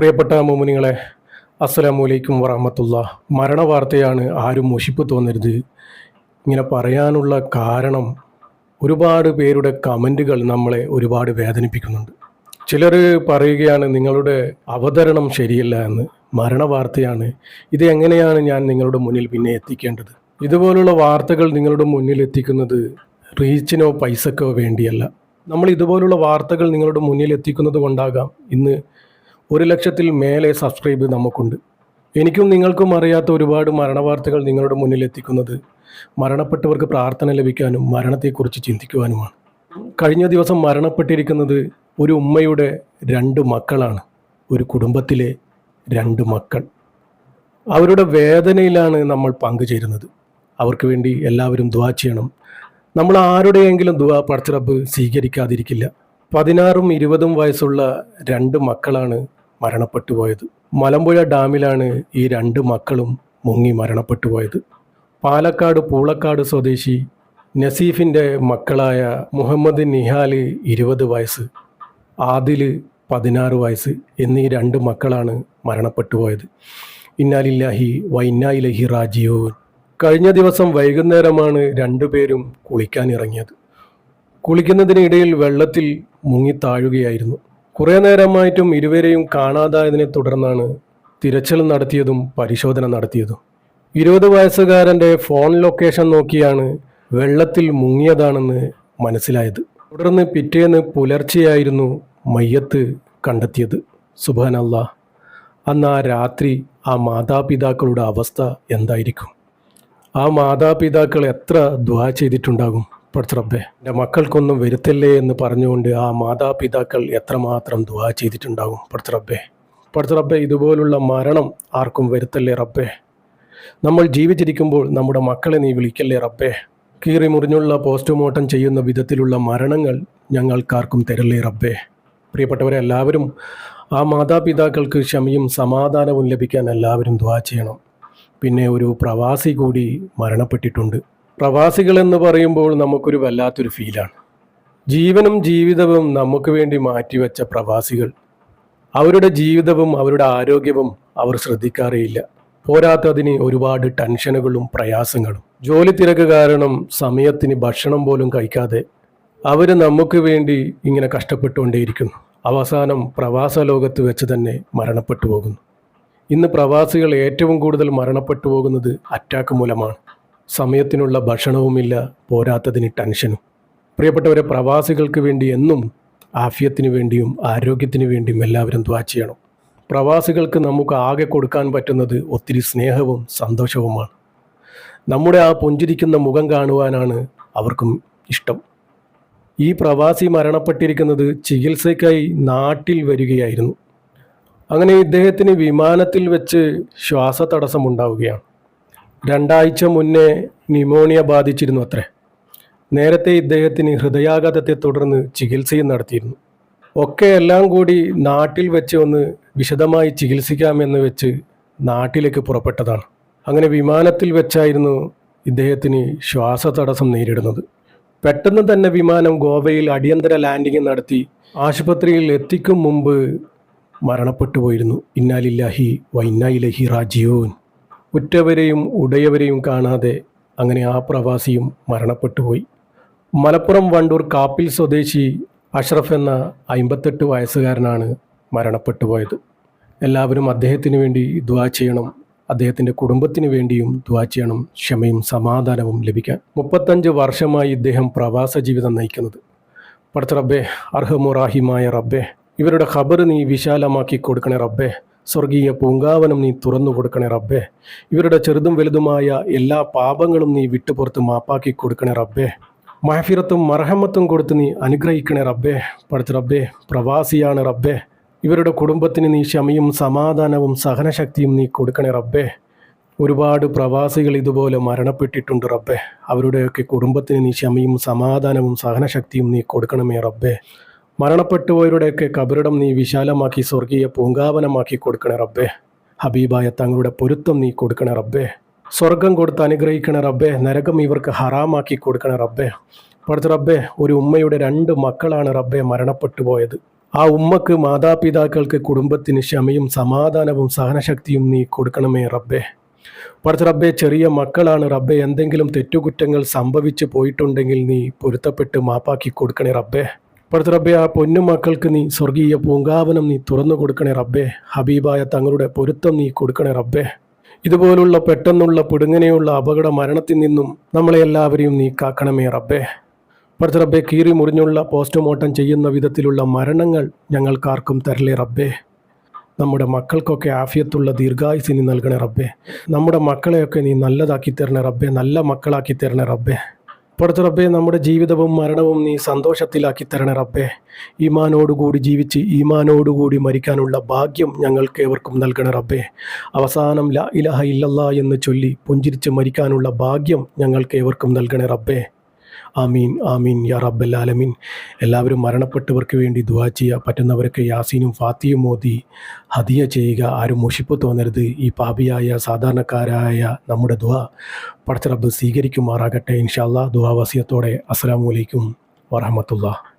പ്രിയപ്പെട്ട മോമിനിങ്ങളെ അസ്സലാമു അലൈക്കും വറഹമത്തുള്ള. മരണവാർത്തയാണ് ആരും മുഷിപ്പ് തോന്നരുത് ഇങ്ങനെ പറയാനുള്ള കാരണം ഒരുപാട് പേരുടെ കമന്റുകൾ നമ്മളെ ഒരുപാട് വേദനിപ്പിക്കുന്നുണ്ട്. ചിലർ പറയുകയാണ് നിങ്ങളുടെ അവതരണം ശരിയല്ല എന്ന്. മരണവാർത്തയാണ്. ഇത് എങ്ങനെയാണ് ഞാൻ നിങ്ങളുടെ മുന്നിൽ പിന്നെ എത്തിക്കേണ്ടത്? ഇതുപോലുള്ള വാർത്തകൾ നിങ്ങളുടെ മുന്നിൽ എത്തിക്കുന്നത് റീച്ചിനോ പൈസക്കോ വേണ്ടിയല്ല. നമ്മൾ ഇതുപോലുള്ള വാർത്തകൾ നിങ്ങളുടെ മുന്നിൽ എത്തിക്കുന്നത് കൊണ്ടാകാം. ഇന്ന് ഒരു ലക്ഷത്തിൽ മേലെ സബ്സ്ക്രൈബ് നമുക്കുണ്ട്. എനിക്കും നിങ്ങൾക്കും അറിയാത്ത ഒരുപാട് മരണവാർത്തകൾ നിങ്ങളുടെ മുന്നിൽ എത്തിക്കുന്നത് മരണപ്പെട്ടവർക്ക് പ്രാർത്ഥന ലഭിക്കാനും മരണത്തെക്കുറിച്ച് ചിന്തിക്കുവാനുമാണ്. കഴിഞ്ഞ ദിവസം മരണപ്പെട്ടിരിക്കുന്നത് ഒരു ഉമ്മയുടെ രണ്ട് മക്കളാണ്. ഒരു കുടുംബത്തിലെ രണ്ട് മക്കൾ. അവരുടെ വേദനയിലാണ് നമ്മൾ പങ്കുചേരുന്നത്. അവർക്ക് വേണ്ടി എല്ലാവരും ദുവാ ചെയ്യണം. നമ്മൾ ആരുടെയെങ്കിലും ദുവാ പടച്ചിറപ്പ് സ്വീകരിക്കാതിരിക്കില്ല. പതിനാറും ഇരുപതും വയസ്സുള്ള രണ്ട് മക്കളാണ് മരണപ്പെട്ടു പോയത് മലമ്പുഴ ഡാമിലാണ് ഈ രണ്ട് മക്കളും മുങ്ങി മരണപ്പെട്ടു പോയത് പാലക്കാട് പൂളക്കാട് സ്വദേശി നസീഫിന്റെ മക്കളായ മുഹമ്മദ് നിഹാൽ ഇരുപത് വയസ്സ് ആദിൽ പതിനാറ് വയസ്സ് എന്നീ രണ്ട് മക്കളാണ് മരണപ്പെട്ടു പോയത് ഇന്നാലില്ലാഹി വൈന്നായിലഹി റാജിയോൻ കഴിഞ്ഞ ദിവസം വൈകുന്നേരമാണ് രണ്ടുപേരും കുളിക്കാനിറങ്ങിയത്. കുളിക്കുന്നതിനിടയിൽ വെള്ളത്തിൽ മുങ്ങി താഴുകയായിരുന്നു. കുറേ നേരമായിട്ടും ഇരുവരെയും കാണാതായതിനെ തുടർന്നാണ് തിരച്ചിൽ നടത്തിയതും പരിശോധന നടത്തിയതും. ഇരുപത് വയസ്സുകാരന്റെ ഫോൺ ലൊക്കേഷൻ നോക്കിയാണ് വെള്ളത്തിൽ മുങ്ങിയതാണെന്ന് മനസ്സിലായത്. തുടർന്ന് പിറ്റേന്ന് പുലർച്ചെയായിരുന്നു മയ്യത്ത് കണ്ടെത്തിയത്. സുബാനല്ല അന്ന് ആ രാത്രി ആ മാതാപിതാക്കളുടെ അവസ്ഥ എന്തായിരിക്കും? ആ മാതാപിതാക്കൾ എത്ര ദ്വാ ചെയ്തിട്ടുണ്ടാകും? പടച്ചറബ്ബെ എന്റെ മക്കൾക്കൊന്നും വരുത്തില്ലേ എന്ന് പറഞ്ഞുകൊണ്ട് ആ മാതാപിതാക്കൾ എത്രമാത്രം ദുവാ ചെയ്തിട്ടുണ്ടാകും. പടച്ചറബ്ബെ പടച്ചറബ്ബെ ഇതുപോലുള്ള മരണം ആർക്കും വരുത്തല്ലേ റബ്ബേ? നമ്മൾ ജീവിച്ചിരിക്കുമ്പോൾ നമ്മുടെ മക്കളെ നീ വിളിക്കല്ലേ റബ്ബേ? കീറി മുറിഞ്ഞുള്ള പോസ്റ്റ്മോർട്ടം ചെയ്യുന്ന വിധത്തിലുള്ള മരണങ്ങൾ ഞങ്ങൾക്കാർക്കും തരല്ലേ റബ്ബേ? പ്രിയപ്പെട്ടവരെ എല്ലാവരും ആ മാതാപിതാക്കൾക്ക് ക്ഷമയും സമാധാനവും ലഭിക്കാൻ എല്ലാവരും ദ്വാ ചെയ്യണം. പിന്നെ ഒരു പ്രവാസി കൂടി മരണപ്പെട്ടിട്ടുണ്ട്. പ്രവാസികൾ എന്ന് പറയുമ്പോൾ നമുക്കൊരു വല്ലാത്തൊരു ഫീലാണ്. ജീവനും ജീവിതവും നമുക്ക് വേണ്ടി മാറ്റിവെച്ച പ്രവാസികൾ. അവരുടെ ജീവിതവും അവരുടെ ആരോഗ്യവും അവർ ശ്രദ്ധിക്കാറേയില്ല. പോരാത്തതിന് ഒരുപാട് ടെൻഷനുകളും പ്രയാസങ്ങളും. ജോലി തിരക്ക് കാരണം സമയത്തിന് ഭക്ഷണം പോലും കഴിക്കാതെ അവർ നമുക്ക് വേണ്ടി ഇങ്ങനെ കഷ്ടപ്പെട്ടുകൊണ്ടേയിരിക്കുന്നു. അവസാനം പ്രവാസ ലോകത്ത് വെച്ച് തന്നെ മരണപ്പെട്ടു പോകുന്നു. ഇന്ന് പ്രവാസികൾ ഏറ്റവും കൂടുതൽ മരണപ്പെട്ടു പോകുന്നത് അറ്റാക്ക് മൂലമാണ്. സമയത്തിനുള്ള ഭക്ഷണവുമില്ല പോരാത്തതിന് ടെൻഷനും. പ്രിയപ്പെട്ടവരെ പ്രവാസികൾക്ക് വേണ്ടി എന്നും ആഫ്യത്തിന് വേണ്ടിയും ആരോഗ്യത്തിന് വേണ്ടിയും എല്ലാവരും ദ്വാ ചെയ്യണം. പ്രവാസികൾക്ക് നമുക്ക് ആകെ കൊടുക്കാൻ പറ്റുന്നത് ഒത്തിരി സ്നേഹവും സന്തോഷവുമാണ്. നമ്മുടെ ആ പുഞ്ചിരിക്കുന്ന മുഖം കാണുവാനാണ് അവർക്കും ഇഷ്ടം. ഈ പ്രവാസി മരണപ്പെട്ടിരിക്കുന്നത് ചികിത്സയ്ക്കായി നാട്ടിൽ വരികയായിരുന്നു. അങ്ങനെ ഇദ്ദേഹത്തിന് വിമാനത്തിൽ വെച്ച് ശ്വാസതടസ്സം ഉണ്ടാവുകയാണ് രണ്ടാഴ്ച മുന്നേ ന്യൂമോണിയ ബാധിച്ചിരുന്നു അത്രേ. നേരത്തെ ഇദ്ദേഹത്തിന് ഹൃദയാഘാതത്തെ തുടർന്ന് ചികിത്സയും നടത്തിയിരുന്നു. ഒക്കെ എല്ലാം കൂടി നാട്ടിൽ വെച്ച് ഒന്ന് വിശദമായി ചികിത്സിക്കാമെന്ന് വെച്ച് നാട്ടിലേക്ക് പുറപ്പെട്ടതാണ്. അങ്ങനെ വിമാനത്തിൽ വെച്ചായിരുന്നു ഇദ്ദേഹത്തിന് ശ്വാസതടസ്സം നേരിടുന്നത്. പെട്ടെന്ന് തന്നെ വിമാനം ഗോവയിൽ അടിയന്തര ലാൻഡിംഗ് നടത്തി ആശുപത്രിയിൽ എത്തിക്കും മുമ്പ് മരണപ്പെട്ടു പോയിരുന്നു ഇന്നാലില്ലാഹി വൈന്നായിലഹി റാജിയോൻ ഉറ്റവരെയും ഉടയവരെയും കാണാതെ അങ്ങനെ ആ പ്രവാസിയും മരണപ്പെട്ടുപോയി. മലപ്പുറം വണ്ടൂർ കാപ്പിൽ സ്വദേശി അഷ്റഫ് എന്ന അമ്പത്തെട്ട് വയസ്സുകാരനാണ് മരണപ്പെട്ടു പോയത് എല്ലാവരും അദ്ദേഹത്തിന് വേണ്ടി ദ്വാ ചെയ്യണം അദ്ദേഹത്തിന്റെ കുടുംബത്തിന് വേണ്ടിയും ദ്വാ ചെയ്യണം ക്ഷമയും സമാധാനവും ലഭിക്കാൻ. മുപ്പത്തഞ്ച് വർഷമായി ഇദ്ദേഹം പ്രവാസ ജീവിതം നയിക്കുന്നത്. പടച്ച റബ്ബെ അർഹമുറാഹിമായ റബ്ബെ ഇവരുടെ ഖബർ നീ വിശാലമാക്കി കൊടുക്കണേ റബ്ബേ സ്വർഗീയ പൂങ്കാവനം നീ തുറന്നു കൊടുക്കണേ റബ്ബേ. ഇവരുടെ ചെറുതും വലുതുമായ എല്ലാ പാപങ്ങളും നീ വിട്ടുപുറത്ത് മാപ്പാക്കി കൊടുക്കണേ റബ്ബേ. മഹഫിറത്തും മർഹമത്തും കൊടുത്ത് നീ അനുഗ്രഹിക്കണേ റബ്ബേ. പഠിച്ച റബ്ബേ പ്രവാസിയാണ് റബ്ബേ. ഇവരുടെ കുടുംബത്തിന് നീ ക്ഷമയും സമാധാനവും സഹനശക്തിയും നീ കൊടുക്കണേ റബ്ബേ. ഒരുപാട് പ്രവാസികൾ ഇതുപോലെ മരണപ്പെട്ടിട്ടുണ്ട് റബ്ബേ. അവരുടെയൊക്കെ കുടുംബത്തിന് നീ ക്ഷമയും സമാധാനവും സഹനശക്തിയും നീ കൊടുക്കണമേ റബ്ബേ. മരണപ്പെട്ടുപോയവരുടെയൊക്കെ കബറിടം നീ വിശാലമാക്കി സ്വർഗീയ പൂങ്കാവനമാക്കി കൊടുക്കണേ റബ്ബേ. ഹബീബായ തങ്ങളുടെ പൊരുത്തം നീ കൊടുക്കണേ റബ്ബേ. സ്വർഗം കൊടുത്ത് അനുഗ്രഹിക്കണ റബ്ബേ. നരകം ഇവർക്ക് ഹറാമാക്കി കൊടുക്കണ റബ്ബേ. പഠിച്ച റബ്ബേ ഒരു ഉമ്മയുടെ രണ്ട് മക്കളാണ് റബ്ബേ മരണപ്പെട്ടു പോയത് ആ ഉമ്മക്ക് മാതാപിതാക്കൾക്ക് കുടുംബത്തിന് ക്ഷമയും സമാധാനവും സഹനശക്തിയും നീ കൊടുക്കണമേ റബ്ബേ. പഠിച്ച റബ്ബെ ചെറിയ മക്കളാണ് റബ്ബെ. എന്തെങ്കിലും തെറ്റുകുറ്റങ്ങൾ സംഭവിച്ചു പോയിട്ടുണ്ടെങ്കിൽ നീ പൊരുത്തപ്പെട്ട് മാപ്പാക്കി കൊടുക്കണേ റബ്ബേ. പഠിച്ച റബ്ബെ ആ പൊന്നു മക്കൾക്ക് നീ സ്വർഗീയ പൂങ്കാവനം നീ തുറന്നു കൊടുക്കണേ റബ്ബേ. ഹബീബായ തങ്ങളുടെ പൊരുത്തം നീ കൊടുക്കണേ റബ്ബേ. ഇതുപോലുള്ള പെട്ടെന്നുള്ള പിടുങ്ങനെയുള്ള അപകട മരണത്തിൽ നിന്നും നമ്മളെ എല്ലാവരെയും നീ കാക്കണമേ റബ്ബേ. പഠിച്ച റബ്ബെ കീറി മുറിഞ്ഞുള്ള പോസ്റ്റ്മോർട്ടം ചെയ്യുന്ന വിധത്തിലുള്ള മരണങ്ങൾ ഞങ്ങൾക്കാർക്കും തരലേ റബ്ബേ. നമ്മുടെ മക്കൾക്കൊക്കെ ആഫിയത്തുള്ള ദീർഘായുസ് നീ നൽകണേ റബ്ബേ. നമ്മുടെ മക്കളെയൊക്കെ നീ നല്ലതാക്കി തരണേ റബ്ബേ നല്ല മക്കളാക്കി തരണേ റബ്ബേ. പഠിച്ച റബ്ബെ നമ്മുടെ ജീവിതവും മരണവും നീ സന്തോഷത്തിലാക്കി തരണേ റബ്ബേ. ഈമാനോടുകൂടി ജീവിച്ച് ഈമാനോടുകൂടി മരിക്കാനുള്ള ഭാഗ്യം ഞങ്ങൾക്ക് ഏവർക്കും നൽകണേ റബ്ബേ. അവസാനം ല ഇലഹ ഇല്ലല്ലാ എന്ന് ചൊല്ലി പുഞ്ചിരിച്ച് മരിക്കാനുള്ള ഭാഗ്യം ഞങ്ങൾക്ക് ഏവർക്കും നൽകണേ റബ്ബേ. ആമീൻ ആമീൻ യാ ആലമീൻ. എല്ലാവരും മരണപ്പെട്ടവർക്ക് വേണ്ടി ദുവാ ചെയ്യുക പറ്റുന്നവരൊക്കെ യാസീനും ഫാത്തിയും മോദി ഹദിയ ചെയ്യുക. ആരും മുഷിപ്പ് തോന്നരുത്. ഈ പാപിയായ സാധാരണക്കാരായ നമ്മുടെ ദുവ പടച്ച റബ്ബ് സ്വീകരിക്കുമാറാകട്ടെ. ഇൻഷാല്ലാ ദുവാ വസിയത്തോടെ. അസ്സാം അലൈക്കും വറഹമത്തുള്ള